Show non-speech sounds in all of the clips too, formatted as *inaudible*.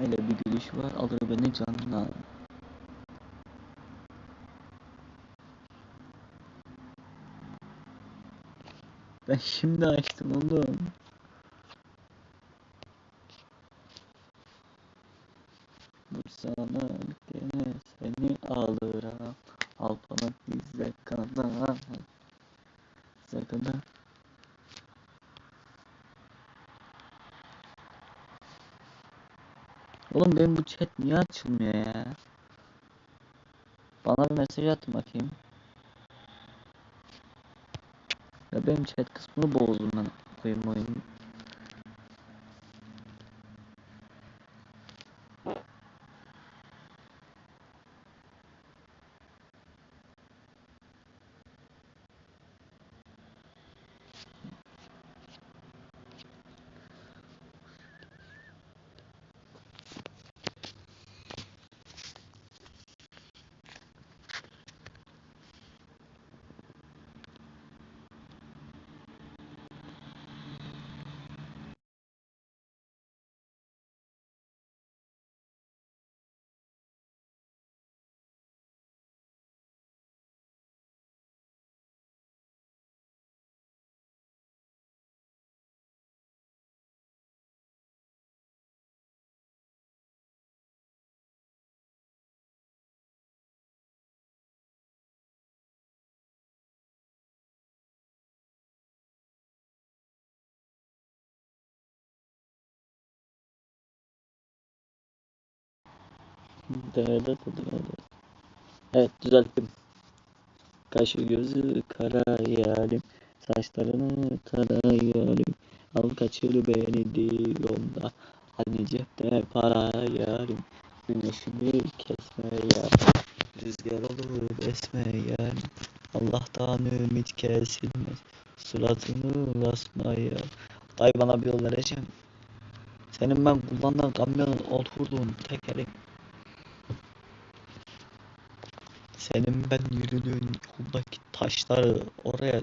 Öyle bir gülüş var alır beni canına. Ben şimdi açtım oğlum. Vursana gene seni alırım. Al bana bize kadar. Bize kadar. Oğlum benim bu chat niye açılmıyor ya? Bana bir mesaj atın bakayım. Ya benim chat kısmını bozdum ben koyayım oyunu. Evet düzelttim. Kaşı gözü kara yarim. Saçlarını tara yarim. Al kaçır beni diyonda. Hani cepte para yarim. Güneşimi kesme yarim. Rüzgar olur esme yarim. Allah'tan ümit kesilmez. Suratını basma ya. Dayı bana bir yol vereceğim. Senin ben kullandığın kamyonun oturduğun tekeri Senin ben yürüdüğün yoldaki taşları oraya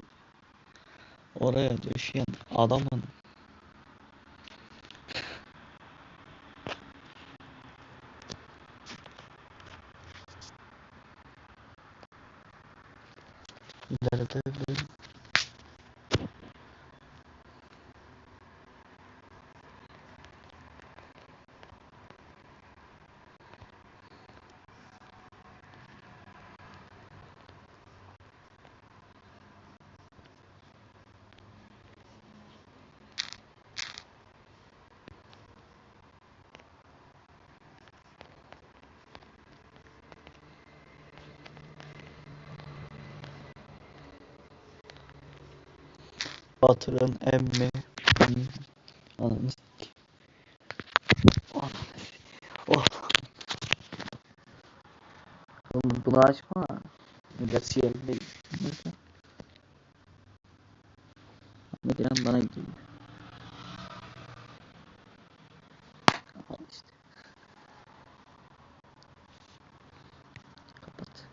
oraya düşen adamın ileride bir Batırın emmi. Ananı. Oh. Oğlum bunu açma. Gerçi yerinde Neyse. Ahmet İnan bana gidiyor. Al işte. Kapat.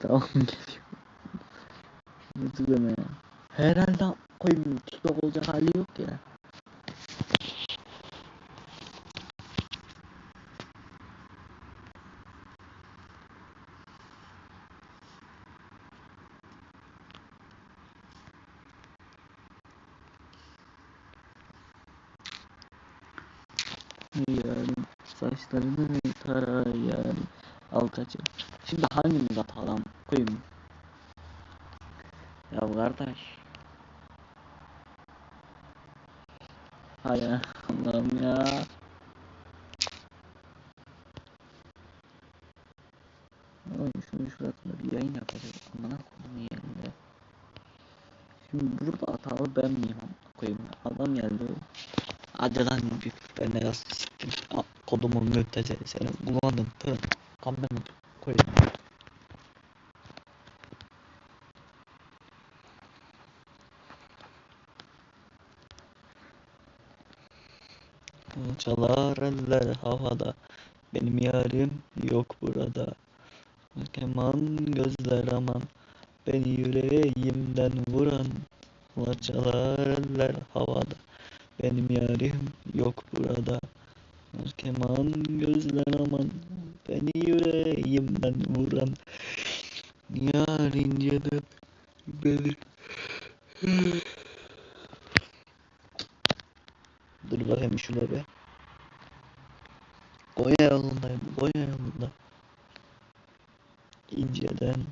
tamam geliyor. YouTube'da ya. Herhalde koyayım TikTok olacak hali yok ya. Yarım saçlarını tara yarım al kaçır. Şimdi hangimiz atalım koyayım. Ya kardeş. Hay Allah'ım ya. Oğlum şunun şurasında bir yayın yapacağız. Amına koyayım yerinde. Şimdi burada hatalı ben miyim koyayım. Adam geldi. Hadi lan ben ne yazdı siktim. Kodumun müptezeli seni kullandım. Tırın. Kameramı koyayım. Çalar eller havada. Benim yarim yok burada. Keman gözler aman Beni yüreğimden vuran Laçalar eller havada Benim yarim yok burada Keman gözler aman. Beni yüreğimden vuran Yar inceden Beni Dur bakayım şurada be. Konya yolundayım Konya yolunda inceden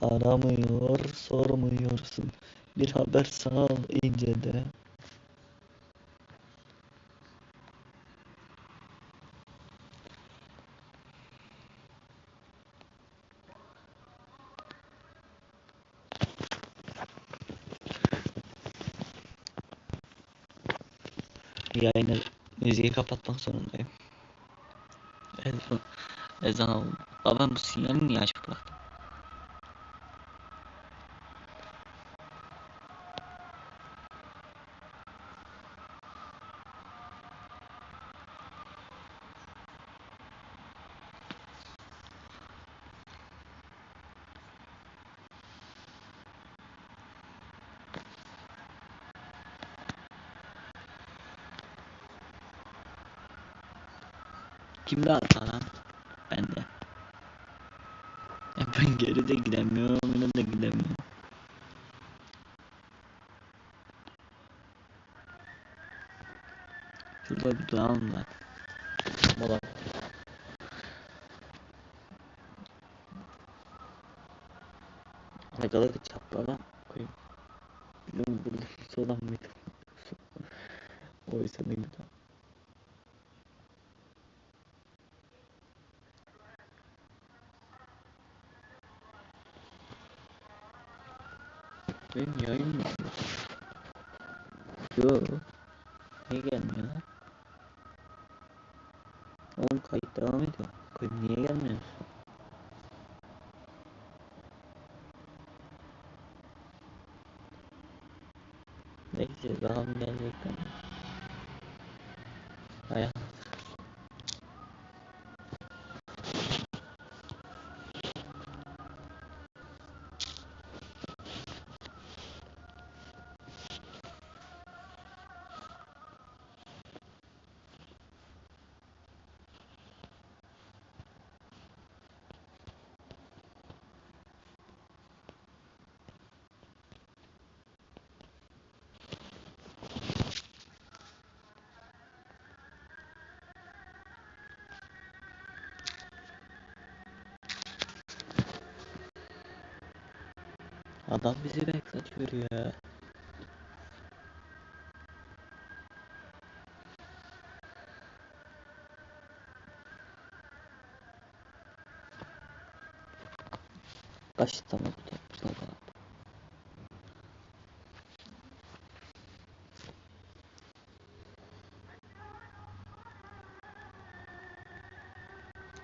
aramıyor sormuyorsun. Bir haber sal inceden Yayını müziği kapatmak zorundayım. Ezan, ezan oldu. Aa ben bu sinyali niye açık bıraktım? Şurada bir dağım var. Mola. Ne kadar çaplı lan koyayım. Bilmiyorum burada hiç olan mıydı? *laughs* Oysa ne güzel. Benim yayın mı? Yo. Niye gelmiyor lan? Oğlum kayıt devam ediyor. Kayıt niye gelmiyor? Neyse daha mı Adam bizi bekletiyor ya. Kaç tane bu? Güzel bana.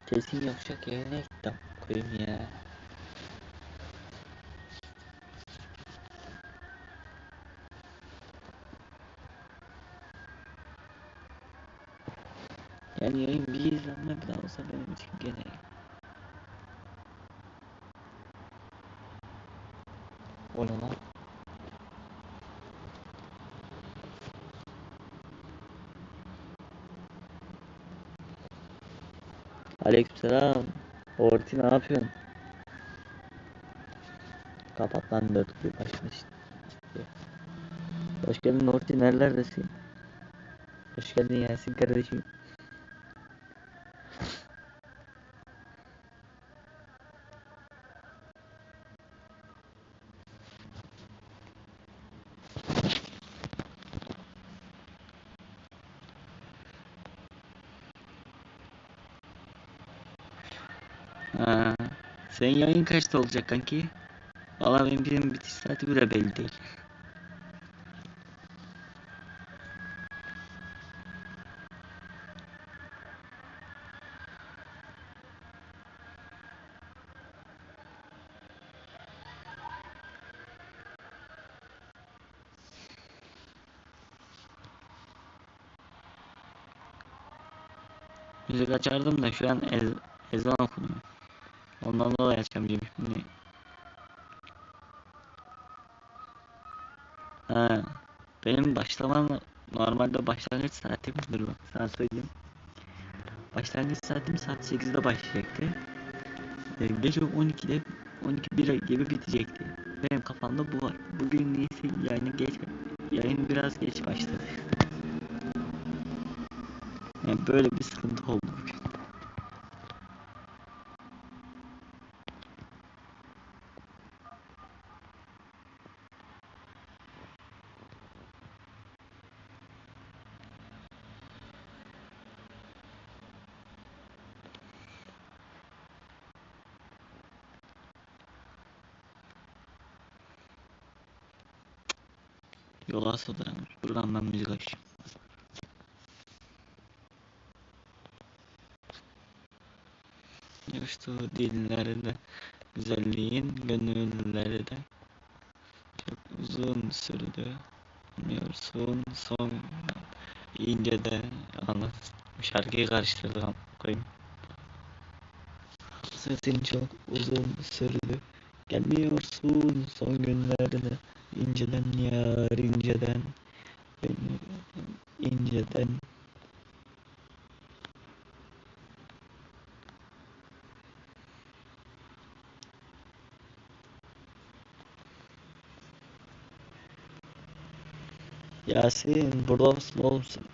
Kesin yapacak yerine gittim. Koyayım ya. Yani yayın bir izlenme bile olsa benim için gene iyi. O ne lan? Aleykümselam. Orti ne yapıyorsun? Kapat lan dört bir başını işte. Hoş geldin Orti nerelerdesin? Hoş geldin Yasin kardeşim. Ha, senin yayın kaçta olacak kanki? Valla benim benim bitiş saati bile belli değil. Müzik açardım da şu an ez ezan okunuyor. Ondan dolayı açamayacağım şimdi. Ha, benim başlamam normalde başlangıç saatim dur bak sana söyleyeyim. Başlangıç saatim saat 8'de başlayacaktı. Ee, Gece 12'de 12 bir gibi bitecekti. Benim kafamda bu var. Bugün neyse yayını geç yayın biraz geç başladı. Yani böyle bir sıkıntı oldu Yola sığdıramış. Buradan ben müzik açayım. Coştu dillerde güzelliğin gönüllerde çok uzun sürdü. Bilmiyorsun son inceden anlat. Şarkıyı karıştırdım koyayım. Sesin çok uzun sürdü. Gelmiyorsun son günlerde inceden yar inceden inceden Yasin burada mısın oğlum sen?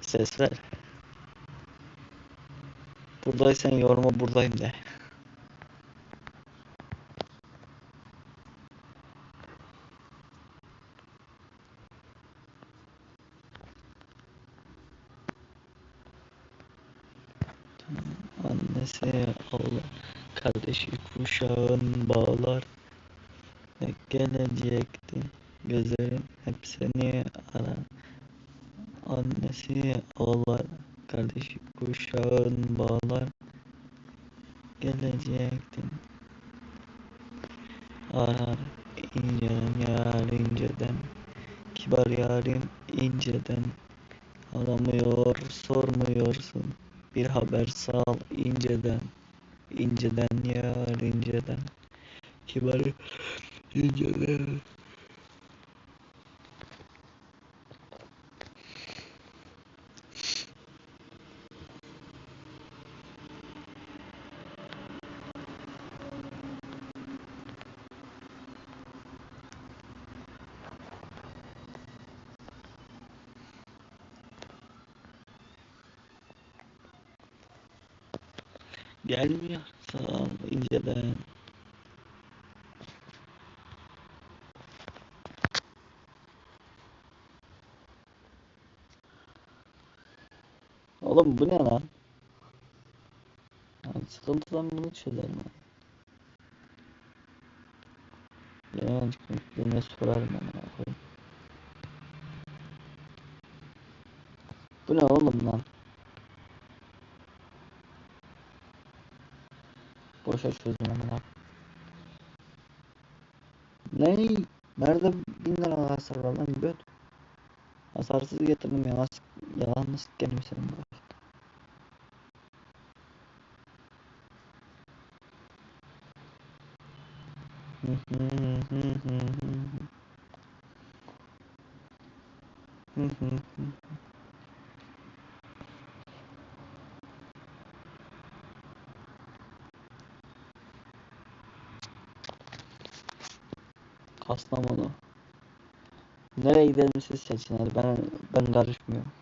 Ses ver. Buradaysan yoruma buradayım de. Annesi Allah kardeşi kuşağın bağlar. Gelecekti gözlerin? Hep seni arar annesi ağlar kardeşi kuşağın bağlar. Gelecektin arar inceden yar inceden kibar yarim inceden. Aramıyor sormuyorsun bir haber sal inceden inceden yar inceden kibar inceden gelmiyor. Sağ ol. İnceden Oğlum bu ne lan? Yani sıkıntıdan bunu çözerim ben. Yine çıkmış birine sorarım ben. ya, koyayım. Bu ne oğlum lan? Boşa çözdüm amına. Ne? Nerede bin lira hasar var lan göt? Hasarsız getirdim ya. Yalan nasıl gelmiş senin bu? Hı hı hı hı hı hı. Hı hı hı. Kastamonu. Nereye gidelim siz seçin ben ben karışmıyorum.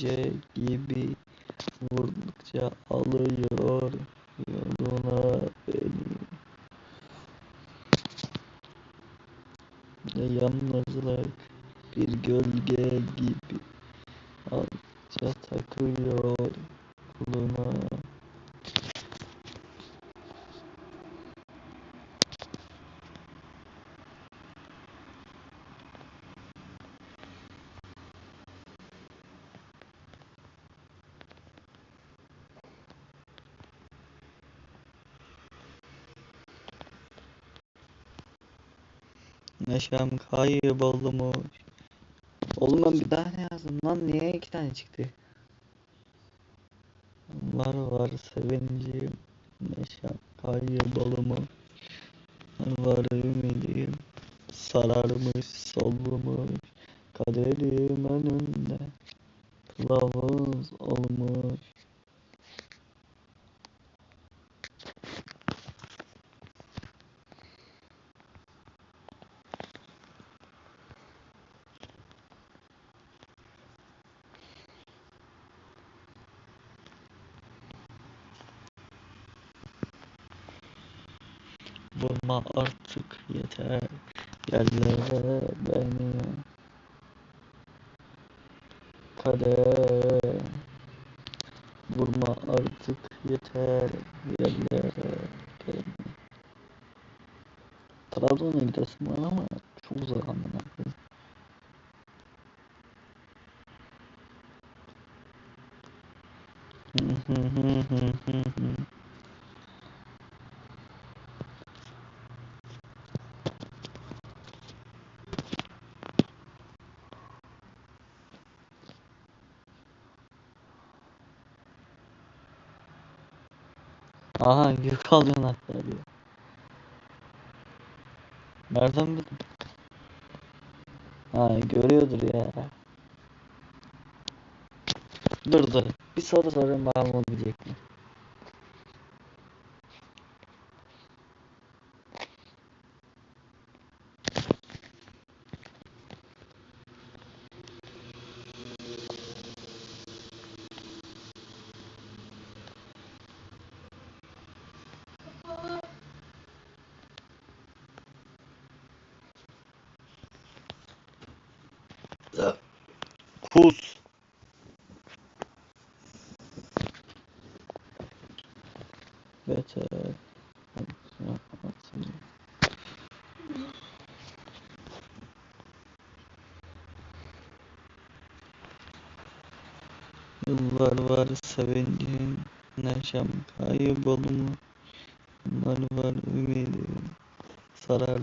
Bilece gibi vurdukça alıyor yoluna beni. Ne yalnızlık bir gölge gibi alça takıyor kuluna. Neşem kaybolmuş. Oğlum ben bir daha ne yazdım lan? Niye iki tane çıktı? Var var sevincim. Neşem kaybolmuş. Var ümidim. Sararmış solmuş. Kaderim önünde. Kılavuz olmuş. Artık yeter. Yerlere beni Kader Vurma artık yeter. Yerlere beni. Trabzon'a gidesim var ama çok uzak amına koyayım. Hı hı hı hı hı hı. Aha Gökal Yanaklar diyor. Nereden bildin? Ha görüyordur ya. Dur dur. Bir soru sorayım bakalım o bilecek mi? Yıllar var sevincim, neşem kaybolmuş. Yıllar var ümidim, sarar?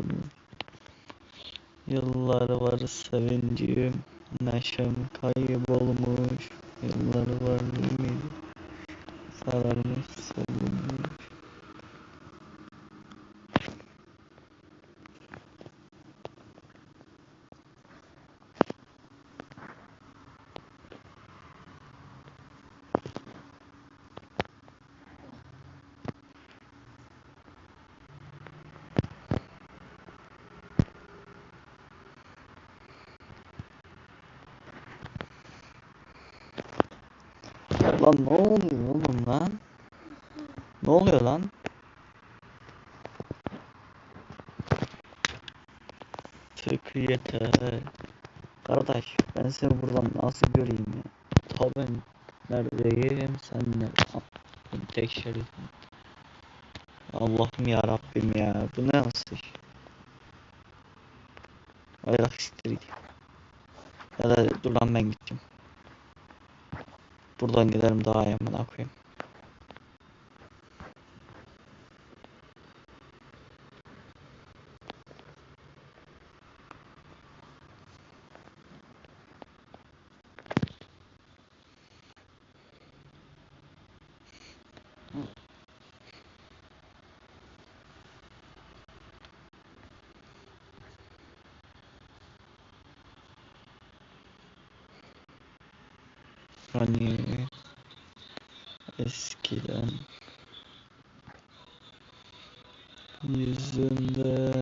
Yıllar var sevincim, neşem kaybolmuş. Yıllar var ümidim, sararmış solmuş. Lan ne oluyor oğlum lan? Ne oluyor lan? Tık yeter. Kardeş ben seni buradan nasıl göreyim ya? Ta ben neredeyim sen nerede? Tek şerifim. Allah'ım ya Rabbim ya bu ne nasıl iş? Hayır siktir git. Ya da dur lan ben gideceğim. Buradan giderim daha iyi amına koyayım. Hani eskiden yüzünde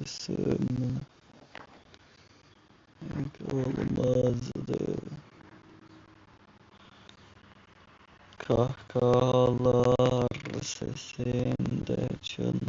resim olmazdı kahkahalar sesinde çın